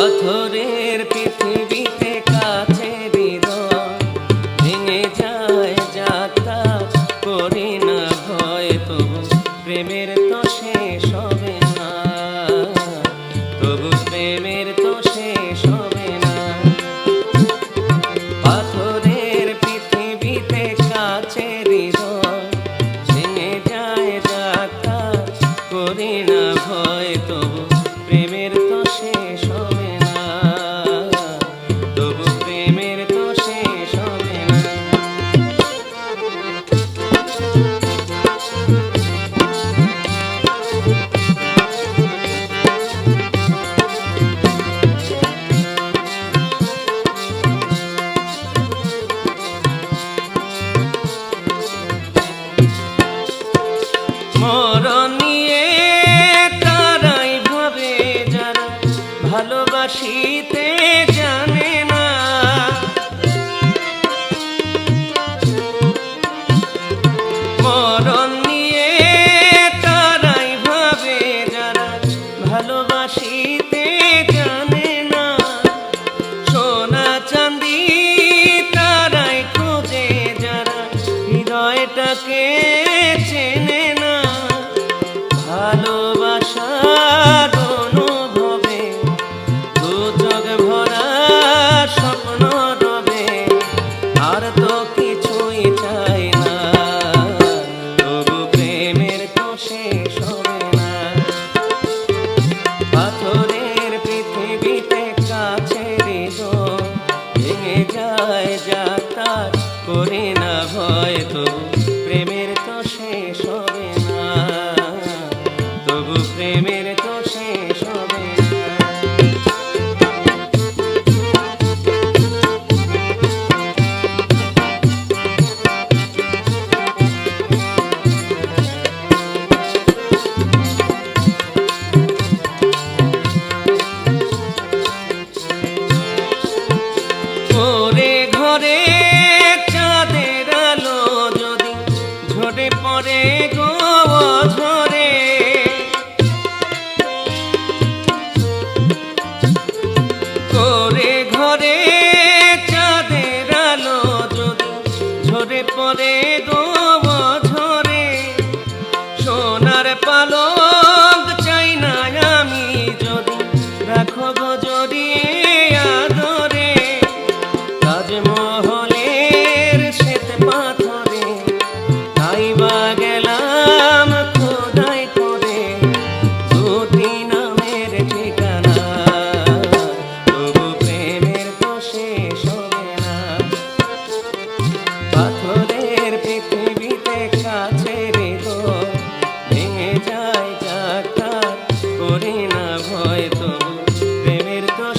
পাথরের ভালোবাসার অনুভবে ভরা স্বপ্ন আর তো কিছুই চাই না। প্রেমের তো পাথরের পৃথিবীতে কাছে না। ঝরে গো ঝরে। করে ঘরে চাঁদের আলো যদি ঝরে পড়ে গো ঝরে। সোনার পালক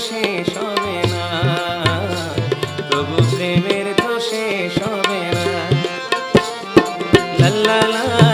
শেষ হবে না। প্রভু প্রেমের তো শেষ হবে না। লাল্লা